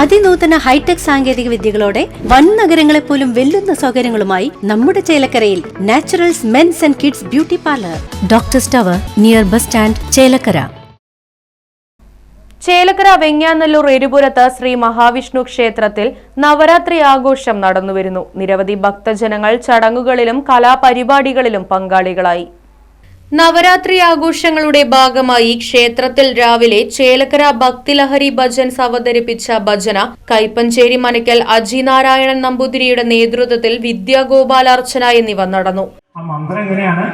അതിനൂതന hi tech സാങ്കേതിക വിദ്യകളോടെ വൻ നഗരങ്ങളെ പോലും വെല്ലുന്ന സൗകര്യങ്ങളുമായി നമ്മുടെ ചേലക്കരയിൽ Naturals men's and kids beauty parlour. Doctor സ്റ്റവർ near bus stand Chelakkara. Chelakkara Venganallur എരുപുരത്ത് Shri Mahavishnu ക്ഷേത്രത്തിൽ നവരാത്രി ആഘോഷം നടന്നുവരുന്നു. നിരവധി ഭക്തജനങ്ങൾ ചടങ്ങുകളിലും കലാപരിപാടികളിലും പങ്കാളികളായി. നവരാത്രി ആഘോഷങ്ങളുടെ ഭാഗമായി ക്ഷേത്രത്തിൽ രാവിലെ ചേലക്കര ഭക്തിലഹരി ഭജൻസ് അവതരിപ്പിച്ച ഭജന കൈപ്പഞ്ചേരി മനക്കൽ അജി നാരായണൻ നമ്പൂതിരിയുടെ നേതൃത്വത്തിൽ വിദ്യാഗോപാലാർച്ചന എന്നിവ നടന്നു. മന്ത്രം എങ്ങനെയാണ്?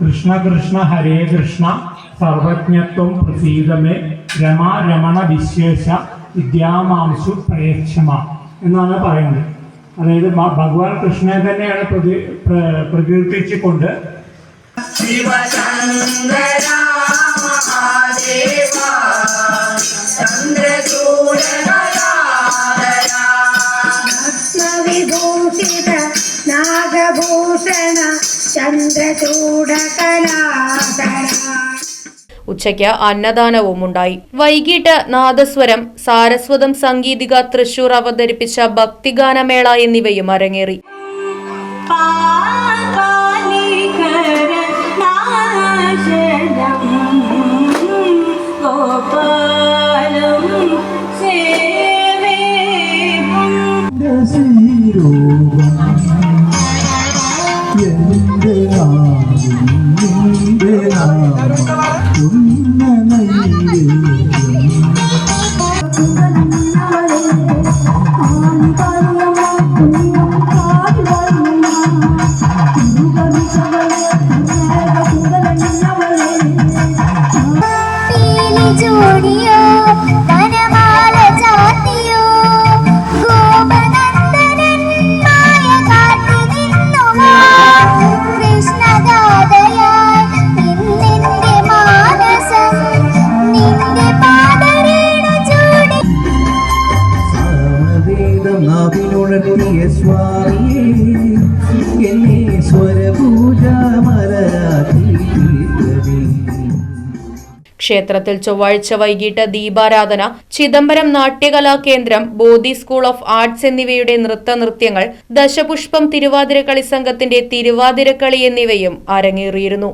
കൃഷ്ണ കൃഷ്ണ ഹരേ കൃഷ്ണ സർവജ്ഞത്വം രമ രമണ വിശേഷ വിദ്യാമാംശു പ്രേക്ഷമ എന്നാണ് പറയുന്നത്. അതായത് ഭഗവാൻ കൃഷ്ണനെ തന്നെയാണ് പ്രതി പ്ര- പ്രകീർത്തിച്ചുകൊണ്ട് ഭൂഷിത നാഗഭൂഷണ ചന്ദ്രചൂടകലാധര ഉച്ചയ്ക്ക് അന്നദാനവും ഉണ്ടായി വൈകിട്ട് നാദസ്വരം സാരസ്വതം സംഗീതിക തൃശൂർ അവതരിപ്പിച്ച ഭക്തിഗാനമേള എന്നിവയും അരങ്ങേറി. പീലി വേദം നാവിനുണർത്തിയ സ്വാമിയേ എന്നെ സ്വരപൂജ ക്ഷേത്രത്തിൽ ചൊവ്വാഴ്ച വൈകിട്ട് ദീപാരാധന ചിദംബരം നാട്യകലാ കേന്ദ്രം ബോധി സ്കൂൾ ഓഫ് ആർട്സ് എന്നിവയുടെ നൃത്ത നൃത്യങ്ങൾ ദശപുഷ്പം തിരുവാതിരക്കളി സംഘത്തിന്റെ തിരുവാതിരക്കളി എന്നിവയും അരങ്ങേറിയിരുന്നു.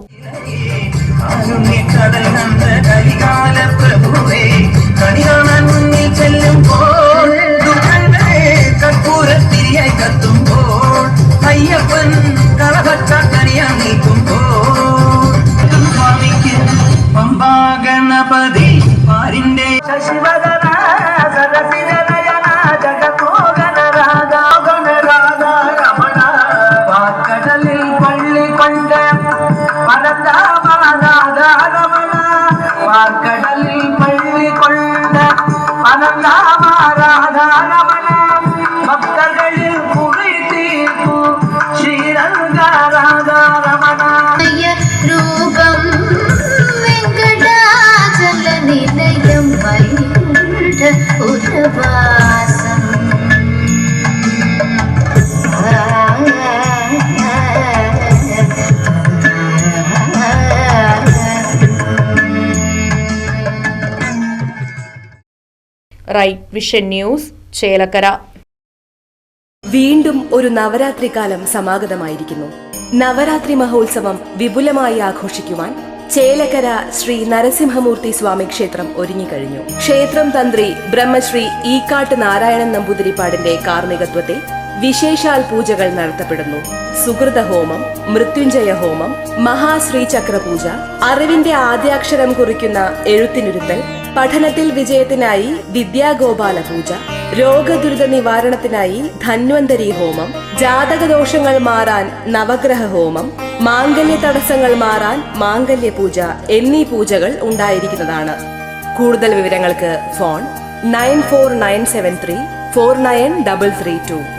Right Vision News Chelakkara. വീണ്ടും ഒരു നവരാത്രി കാലം സമാഗതമായിരിക്കുന്നു. നവരാത്രി മഹോത്സവം വിപുലമായി ആഘോഷിക്കുവാൻ ചേലക്കര ശ്രീ നരസിംഹമൂർത്തി സ്വാമി ക്ഷേത്രം ഒരുങ്ങിക്കഴിഞ്ഞു ക്ഷേത്രം തന്ത്രി ബ്രഹ്മശ്രീ ഈക്കാട്ട് നാരായണൻ നമ്പൂതിരിപ്പാടിന്റെ കാർമ്മികത്വത്തിൽ വിശേഷാൽ പൂജകൾ നടത്തപ്പെടുന്നു. സുഹൃത ഹോമം മൃത്യുഞ്ജയ ഹോമം മഹാശ്രീചക്ര പൂജ അറിവിന്റെ ആദ്യാക്ഷരം കുറിക്കുന്ന എഴുത്തിനിരുത്തൽ പഠനത്തിൽ വിജയത്തിനായി വിദ്യാഗോപാല പൂജ രോഗദുരിത നിവാരണത്തിനായി ധന്വന്തരി ഹോമം ജാതകദോഷങ്ങൾ മാറാൻ നവഗ്രഹ ഹോമം മാംഗല്യ തടസ്സങ്ങൾ മാറാൻ മാംഗല്യ പൂജ എന്നീ പൂജകൾ ഉണ്ടായിരിക്കുന്നതാണ്. കൂടുതൽ വിവരങ്ങൾക്ക് phone nine four nine seven three four nine double three two.